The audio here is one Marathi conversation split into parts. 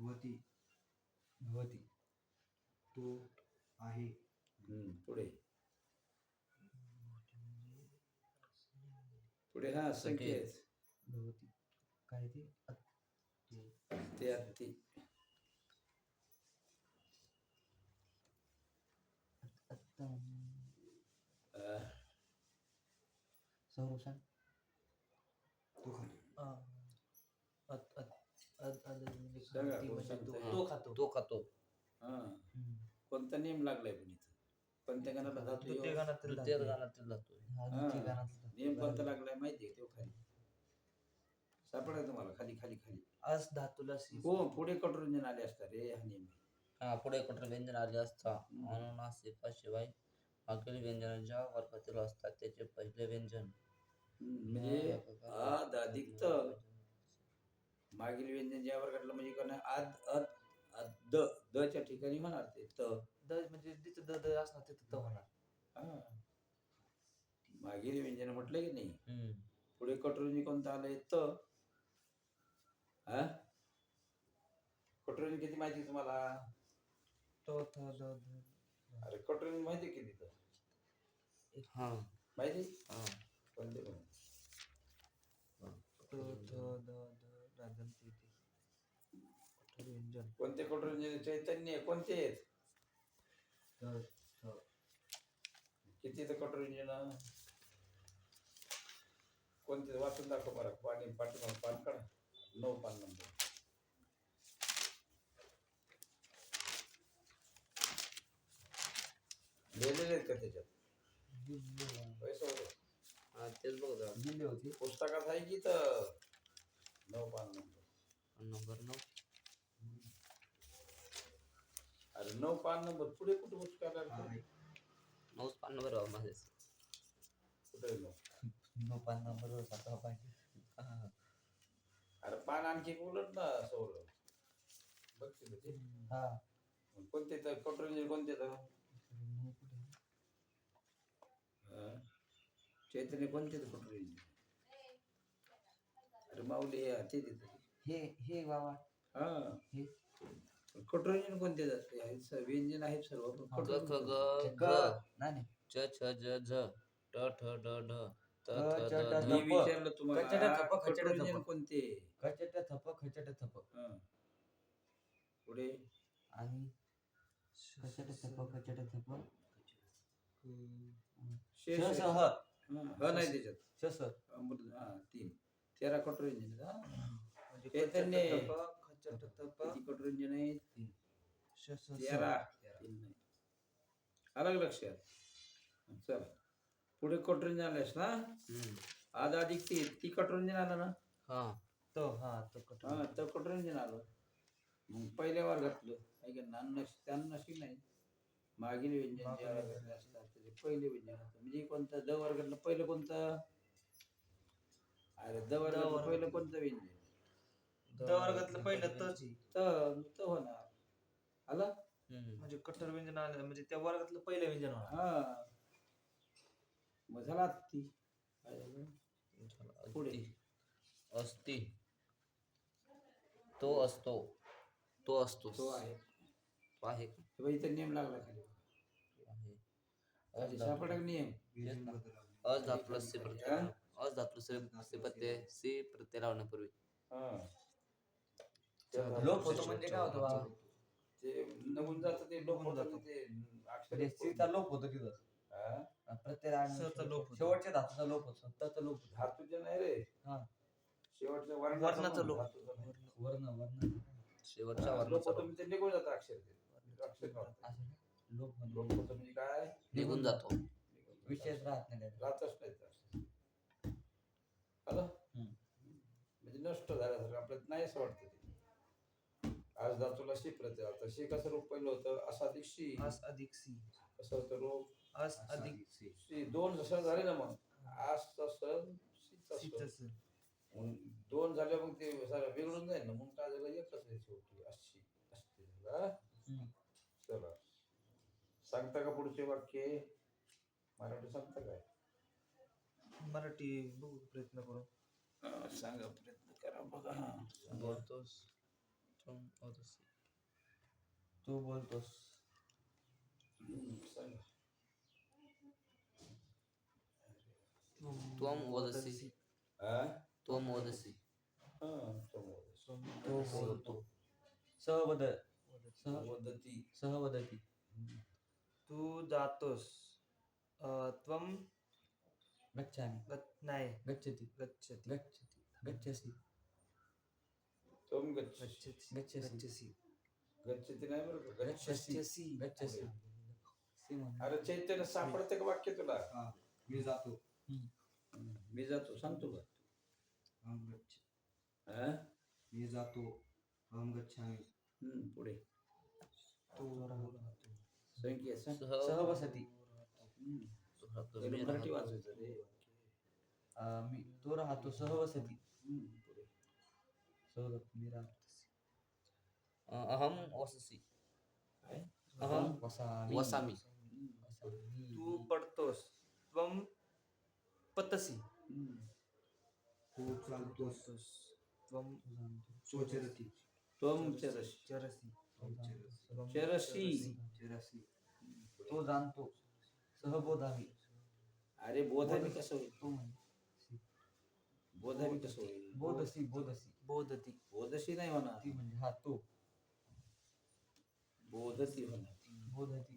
भवती भवती. तो आहे. हम्म, पुढे. पुढे हा संकेत. भवती. काय ते? ते अति. आत्ता अं, संरक्षण तो खातो सांगा, कोण सांगतंय? तो खातो तो खातो हा. कोणता नियम लागलाय पण इथं? तृतीय धातू. धातू हा. नियम कोणता लागलाय माहितीये तो खाली? सापडाय तुम्हाला खाली खाली खाली. आज धातूला सी हो पुढे कटोरंजन आले असतात रे हा नियम हा पुढे कठोर व्यंजन आले असता. अनुनासिकाशिवाय मागील व्यंजनाच्या वर्गातील असतात त्याचे पहिले व्यंजन. हम्म, म्हणजे आद अधिक त मागील व्यंजन ज्या वर्गातलं म्हणजे कोण आद अद अद द दच्या ठिकाणी होणार ते त. द म्हणजे जिथं द द असणार तिथं त होणार. हा. मागील व्यंजन म्हटलं की नाही? हम्म. पुढे कटोरंजी कोणतं आलंय? त. हा? किती माहिती तुम्हाला? तो थ द ध अरे कटोरंजी माहिती किती तर हा. माहिती? हा. कोणते कोण तो थ द ध व्यंजन कोणते कटोरंजन चैतन्य आहे? कोणते आहेत किती तर कटोरंजन कोणते? वाचून दाखव बरं. पाणी पाठीमाग पान काढा. नऊ पान नंबर. लिहिलेले आहेत का त्याच्यात? पैसे वगैरे हा, तेच बघतो दिले होते. पुस्तकात आहे की तर नऊ पान नंबर. नंबर नऊ. अरे नऊ पान नंबर पुढे कुठे पुस्तकाला हा, आहे. नऊच पान नंबर बाबा माझे. कुठे नऊ? नो पान नंबर सातवा हा. अरे पान आणखी उलट ना सौर बघ तिथं ते. हा. कोणते तर कटोरंजन कोणते तर? कुठे हा? चैतन्य कोणते तर अरे माऊली हे ते तिथं. हे हे बाबा. हा. हे. कटोरंजन कोणते जाते आहे स- व्यंजन आहेत सर्व पण ग कटोरंजन ख ग कोणते? ग नाही नाही च छ ज झ ट ठ ड ढ त ग, थ च, द ट, ध. मी प. विचारलं तुम्हाला खचड थप, खचड कटोरंजन थप. कोणते खचट थप खचट थप हा. पुढे आणि खचट थप खचट थप शेष श, स, आहे. ह हा, ह नाही त्याच्यात श, स. अमृत हा तीन तेरा कटोरंजन आहेत, हा चैतन्य. खचट तप, कटोरंजन. तेरा तीन नाही अलग लक्षात चल पुढे कटोरंजन आलेस ना? हम्म. आज अधिक ती ती कटोरंजन आलं ना? हा. तो हा तो कठोर हा कटोरंजन आलं. मग पहिल्या वर्गातलं आहे का नान त्यांना नशीब नाही. मागील व्यंजन वर्गातले असतात त्याचे पहिले व्यंजन असतं म्हणजे कोणतं? द वर्गातलं पहिलं कोणतं? अरे द वर्गातलं. पहिलं कोणतं व्यंजन? द वर्गातलं पहिलं तच आहे. तर तर होणार. आलं? हम्म. म्हणजे कठोर व्यंजन आलं म्हणजे त्या वर्गातलं पहिलं व्यंजन होणार. हा. मग झाला ती काय झालं? झालं. पुढे. अस्ति. अस्ति. तो असतो. तो असतो. तो आहे. तो आहे? हे बघ, इथं नियम लागला खाली. आहे. खाली सापडा धातू नियम. सी प्रत्यय अज धातू सी सी प्रत्यय सी प्रत्यय लावण्यापूर्वी. हा. लोप होतो म्हणजे काय होतं ते नवून जातं ते लोप नवून होतं जातं. ते अक्षर म्हणजे सीचा लोप होतो हा? प्रत्येक आणि सचा लोप होतो. शेवटच्या धातूचा लोप होतो सत्ताचा लोप होतो धातूचे नाही रे हा. शेवटचं वर्ण वर्णाचा लोप. वर्ण वर्ण शेवटच्या लोप वर्णाचा होतं म्हणजे ते निघून जातं अक्षर ते अक्षर काढतं. असं ना? लोप म्हणजे लोप होतं म्हणजे काय निघून जातो विषयच राहत नाही त्याचा. राहतच नाही ते अक्षर आलं हम्म. म्हणजे नष्ट झाल्यासारखं आपल्याला नाही असं वाटतं ते आज धातूला शी प्रत्यय आता शी कसं रूप पहिलं होतं असाधिक शी आस अधिक सी कसं होतं रूप? आस अधिक शी दोन जसं झाले ना मग? आज तसं सी दोन झाले मग ते सारं बिघडून जाईल ना मग काय झालं? एकच आहे शेवटी. अशी असते झालं. हम्म. चला. सांगता का पुढचे वाक्य? मराठी सांगता काय? मराठी बघू प्रयत्न करू. सांगा प्रयत्न करा बघा. बोलतोस. त्वम वदसि तू बोलतोस हम्म, सांगा. त्वम वदसि हा? त्वम वदसि हा, त्वम वदसि. तो बोलतो सहवद सह वदती सहवदती तू जातोस अं, त्वम गच्छामि गत- नाही गच्छति गच्छति गच्छति गच्छसि त्वम गच्छ गच्छति गच्छसि गच्छसि गच्छती नाही बरं का? गच्छ. गच्छसि गच्छसि सी म्हण. अरे चैतन्य सापडते का वाक्य तुला? मी जातो. मी जातो. सांगतो का गच्छ हा? मी जातो. अहं गच्छामि हम्म, पुढे. तो राहतो. संख्या सांग. सह सहवसती हम्म. राहतो त्याला मी मराठी वाचायचं रे. अं, मी तो राहतो सहवसती हम्म, अहम वससि। अहम वसामि। वसामि। तू त्वम पतसी. तू चालतोस पडतोस त्वम चोचरती त्वम चरशी चरसी। त्वम चरसी. चरसी। तो जाणतो सहबोधावी अरे बोधावी कसं होईल तो बोधावी कसं होईल बोधसी बोधसी बोधती. बोधशी नाही म्हणा. ती म्हणजे हा तो. बोधती म्हणा. बोधती.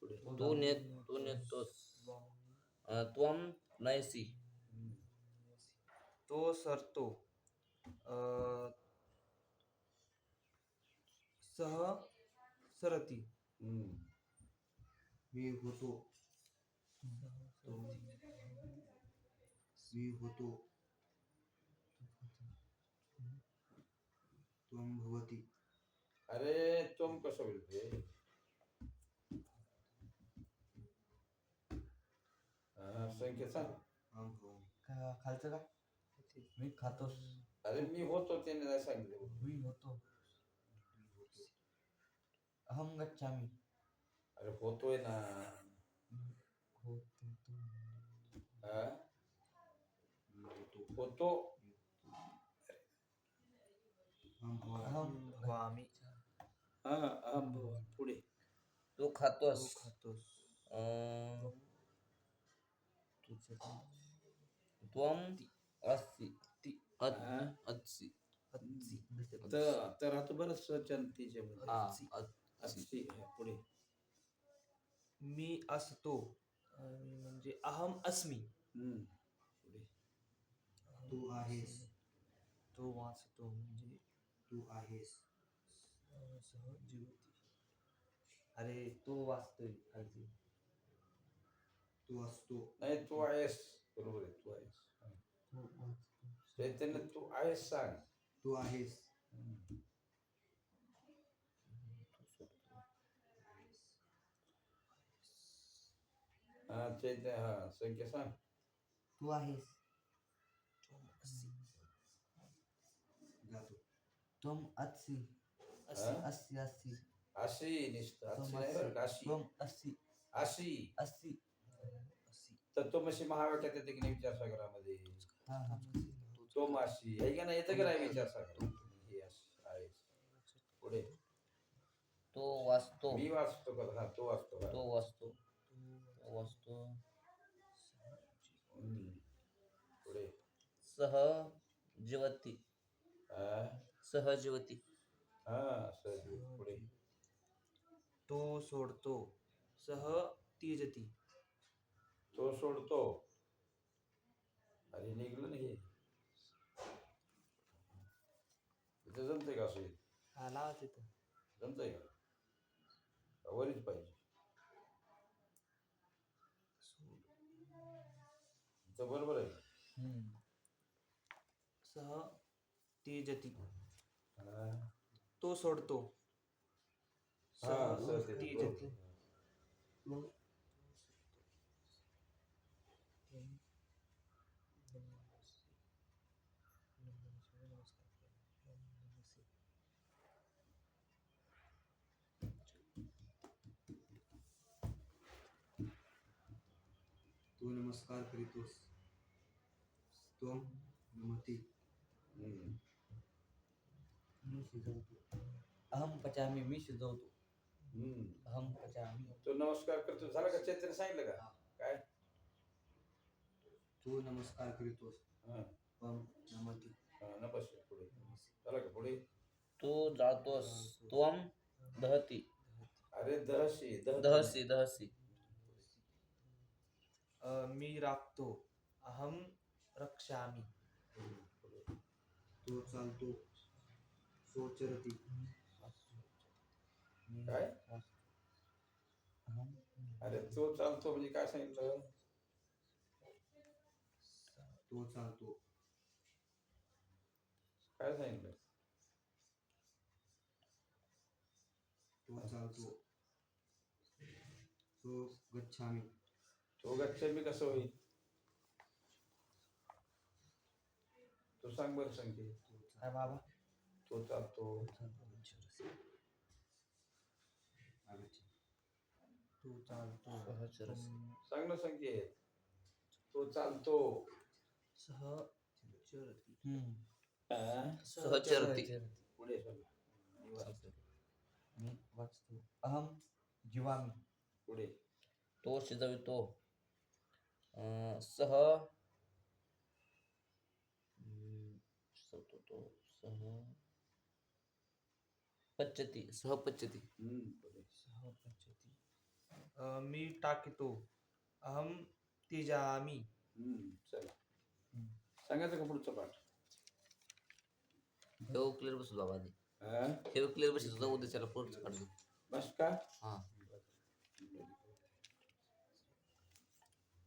पुढे. तू नेत तू नेतोस. अं, त्वम नयसि. हम्म. तो सरतो. अं, सह सरती. हम्म. मी होतो. मी होतो. त्वं भवति. अरे तुम कसं होईल ते हा, संख्या सांग. अहं भवामि का खालचं का? मी खातोस अरे मी होतो त्याने नाही सांगितलं. मी होतो. अहम गच्छामि अरे होतोय ना. होतो. हा? होतो भवामी हा. पुढे तू तो खातोस खातोस तर राहतो बरं हा, पुढे मी असतो म्हणजे अहम अस्मी तू आहेस. तो वाचतो म्हणजे तू आहेस. अरे तो वाचतोय खालची तू असतो. नाही तू आहेस. बरोबर आहे तू आहेस. चैतन्य तू आहेस सांग. तू आहेस. हा चैतन्य हा संख्या सांग. तू आहेस जातो तुम अस्सी हा? अस्सी अस्सी अशी निष्ठ बरं का अशी तुम अस्सी अशी अस्सी तत्वमशी महावाक्यात येते की नाही विचारसागरामध्ये हा हा. तो माशी आहे का नाही येतं का नाही विचारसागर हे अशी आहेस पुढे. तो वाचतो. मी वाचतो का? हा तो वाचतो का तो वाचतो. तो वाचतो. हम्म. पुढे. सह जीवती. हा. सहजीवती हा सहज पुढे. तो सोडतो. सह तीजती तो. सोडतो. अरे निघलं नाही इथं जमतंय का असं हा? लावा तिथं जमतंय का? का वरीच पाहिजे. बरोबर आहे. सह तीजती. तो सोडतो हा, सह सहज तीजती बरोबर. तू नमस्कार करीतोस त्वं नमति हम्म. मी शिजवतो. अहम पचामी मी शिजवतो. हम्म. अहम पचामी. तो नमस्कार करतो. झाला का? चैत्र सांगितलं का? काय? तू नमस्कार करीतोस हा, त्वम नमती हा, नमस्कार पुढे. झाला का पुढे? तू त्वम दहती. अरे दहशी दह दहसी दहसी. अ, मी राखतो. अहम रक्षामी. तो चालतो. सो चरती काय? अरे तो चालतो म्हणजे काय सांगितलं? तो चालतो. काय सांगितलं? तो चालतो. सो गच्छामी. तो गच्छामी कसं होईल? तो सांग बरं सांगते काय बाबा. तो चालतो आगच्छामी तू चालतो सहचरस सांग ना संकेत तो चालतो सहचरती? सहचरती पुढे मी वाचतो अहम जीवामी पुढे तो शिजवितो अं, सह तो सह पच्चती सहपच्चती. अ, मी टाकितो. अहम तिजामी हम्म, चला. सांगायचं का पुढचं पाठ. हे क्लिअर बसू बाबा आधी हा? हे क्लिअर बसू तुझा उद्याच्याला पुढचं काढ बस का? हा.